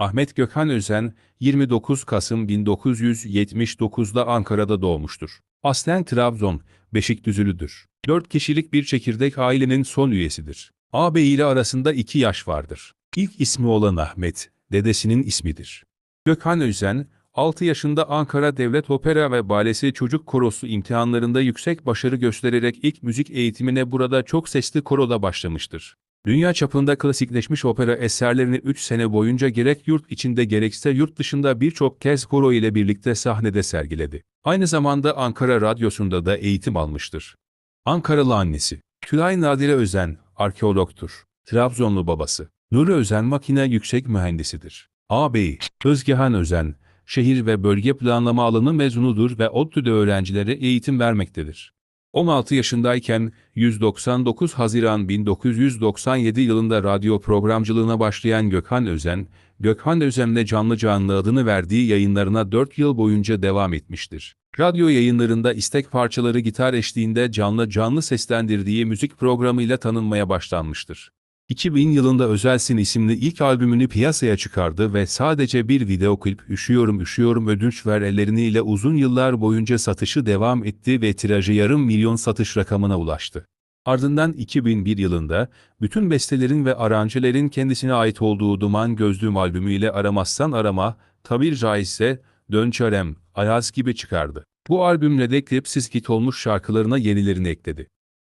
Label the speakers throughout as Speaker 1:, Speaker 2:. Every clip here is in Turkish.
Speaker 1: Ahmet Gökhan Özen, 29 Kasım 1979'da Ankara'da doğmuştur. Aslen Trabzon, Beşikdüzülüdür. 4 kişilik bir çekirdek ailenin son üyesidir. Ağabey ile arasında 2 yaş vardır. İlk ismi olan Ahmet, dedesinin ismidir. Gökhan Özen, 6 yaşında Ankara Devlet Opera ve Balesi Çocuk Korosu imtihanlarında yüksek başarı göstererek ilk müzik eğitimine burada çok sesli koroda başlamıştır. Dünya çapında klasikleşmiş opera eserlerini 3 sene boyunca gerek yurt içinde gerekse yurt dışında birçok kez koro ile birlikte sahnede sergiledi. Aynı zamanda Ankara Radyosu'nda da eğitim almıştır. Ankaralı annesi. Tülay Nadire Özen, arkeologtur. Trabzonlu babası. Nuri Özen makine yüksek mühendisidir. Ağabeyi, Özgehan Özen, şehir ve bölge planlama alanı mezunudur ve ODTÜ'de öğrencilere eğitim vermektedir. 16 yaşındayken 199 Haziran 1997 yılında radyo programcılığına başlayan Gökhan Özen, Gökhan Özen'le canlı canlı adını verdiği yayınlarına 4 yıl boyunca devam etmiştir. Radyo yayınlarında istek parçaları gitar eşliğinde canlı canlı seslendirdiği müzik programıyla tanınmaya başlanmıştır. 2000 yılında Özelsin isimli ilk albümünü piyasaya çıkardı ve sadece bir video klip Üşüyorum Üşüyorum Ödünç Ver Ellerini ile uzun yıllar boyunca satışı devam etti ve tirajı yarım milyon satış rakamına ulaştı. Ardından 2001 yılında bütün bestelerin ve aranjelerin kendisine ait olduğu Duman Gözlüğüm albümüyle Aramazsan Arama, tabir caizse Dön Çarem, Ayaz gibi çıkardı. Bu albümle de klipsiz hit olmuş şarkılarına yenilerini ekledi.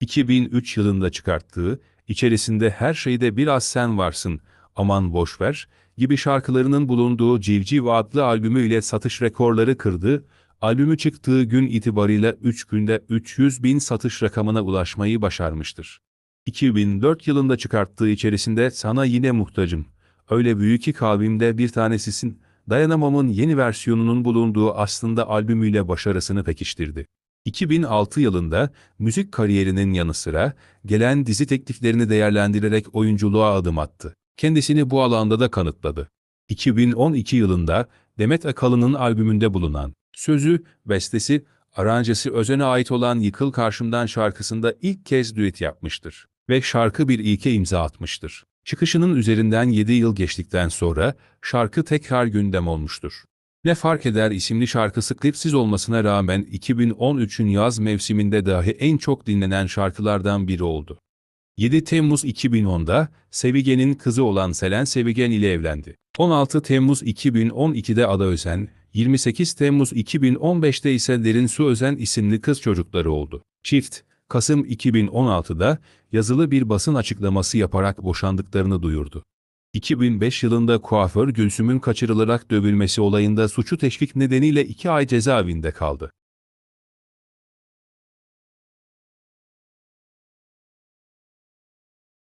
Speaker 1: 2003 yılında çıkarttığı İçerisinde her şeyde biraz sen varsın, aman boş ver gibi şarkılarının bulunduğu Civciv adlı albümüyle satış rekorları kırdı, albümü çıktığı gün itibarıyla 3 günde 300 bin satış rakamına ulaşmayı başarmıştır. 2004 yılında çıkarttığı içerisinde Sana Yine Muhtacım, Öyle Büyük ki Kalbimde Bir Tanesisin, Dayanamam'ın yeni versiyonunun bulunduğu aslında albümüyle başarısını pekiştirdi. 2006 yılında müzik kariyerinin yanı sıra gelen dizi tekliflerini değerlendirerek oyunculuğa adım attı. Kendisini bu alanda da kanıtladı. 2012 yılında Demet Akalın'ın albümünde bulunan sözü, bestesi, aranjesi Özen'e ait olan Yıkıl Karşımdan şarkısında ilk kez düet yapmıştır ve şarkı bir ilke imza atmıştır. Çıkışının üzerinden 7 yıl geçtikten sonra şarkı tekrar gündem olmuştur. Ne Fark Eder isimli şarkısı klipsiz olmasına rağmen 2013'ün yaz mevsiminde dahi en çok dinlenen şarkılardan biri oldu. 7 Temmuz 2010'da Sevigen'in kızı olan Selen Sevigen ile evlendi. 16 Temmuz 2012'de Ada Özen, 28 Temmuz 2015'te ise Derin Su Özen isimli kız çocukları oldu. Çift, Kasım 2016'da yazılı bir basın açıklaması yaparak boşandıklarını duyurdu. 2005 yılında kuaför Gülsüm'ün kaçırılarak dövülmesi olayında suçu teşvik nedeniyle 2 ay cezaevinde kaldı.